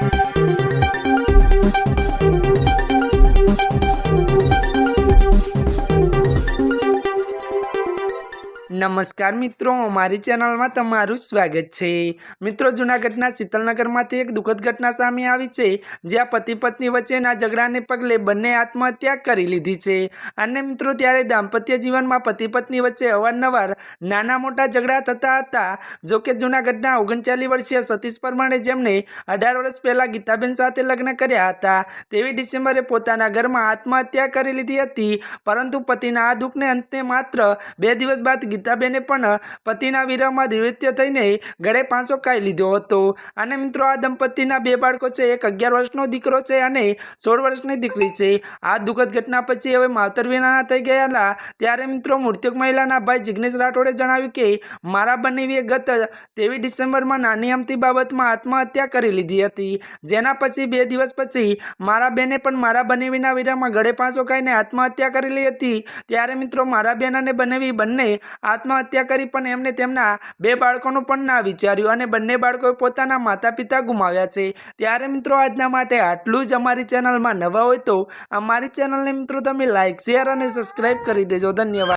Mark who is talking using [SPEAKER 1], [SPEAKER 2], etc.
[SPEAKER 1] Thank you. નમસ્કાર મિત્રો, મારી ચેનલમાં તમારું સ્વાગત છે. મિત્રો, જૂનાગઢના શીતલનગરમાંથી એક દુઃખદ ઘટના સામે આવી છે, જ્યાં પતિ પત્ની વચ્ચેના ઝઘડાને પગલે બંને આત્મહત્યા કરી લીધી છે. અને મિત્રો, ત્યારે દાંપત્ય જીવનમાં પતિ પત્ની વચ્ચે અવારનવાર નાના મોટા ઝઘડા થતા હતા. જોકે જૂનાગઢના ઓગણચાલીસ વર્ષીય સતીશ પરમાણે જેમણે અઢાર વર્ષ પહેલાં ગીતાબેન સાથે લગ્ન કર્યા હતા, તેવી ડિસેમ્બરે પોતાના ઘરમાં આત્મહત્યા કરી લીધી હતી. પરંતુ પતિના આ દુઃખને અંતે માત્ર બે દિવસ બાદ ગીતાબેને પણ પતિના વિરહમાં નિવૃત્ત થઈને ગળે પાંચો ખાઈ લીધો હતો. અને મિત્રો, આ દંપતીના બે બાળકો છે. એક અગિયાર વર્ષનો દીકરો છે અને સોળ વર્ષની દીકરી છે. આ દુઃખદ ઘટના પછી હવે માવતર વિનાના થઈ ગયેલા. ત્યારે મિત્રો, મૃત્યુક મહિલાના ભાઈ જિગ્નેશ રાઠોડે જણાવ્યું કે, મારા બંનેવીએ ગત તેવી ડિસેમ્બરમાં નાની અમતી બાબતમાં આત્મહત્યા કરી લીધી હતી. જેના પછી બે દિવસ પછી મારા બેને પણ મારા બનેવીના વિરામાં ગળે પાંચો ખાઈને આત્મહત્યા કરેલી હતી. ત્યારે મિત્રો, મારા બેન અને બનેવી બંને આત્મહત્યા કરી પણ એમને તેમના બે બાળકોનું પણ ના વિચાર્યું અને બંને બાળકોએ પોતાના માતા પિતા ગુમાવ્યા છે. ત્યારે મિત્રો આજના માટે આટલું જ અમારી ચેનલમાં નવા હોય તો અમારી ચેનલને મિત્રો તમે લાઇક શેર અને સબસ્ક્રાઈબ કરી દેજો. ધન્યવાદ.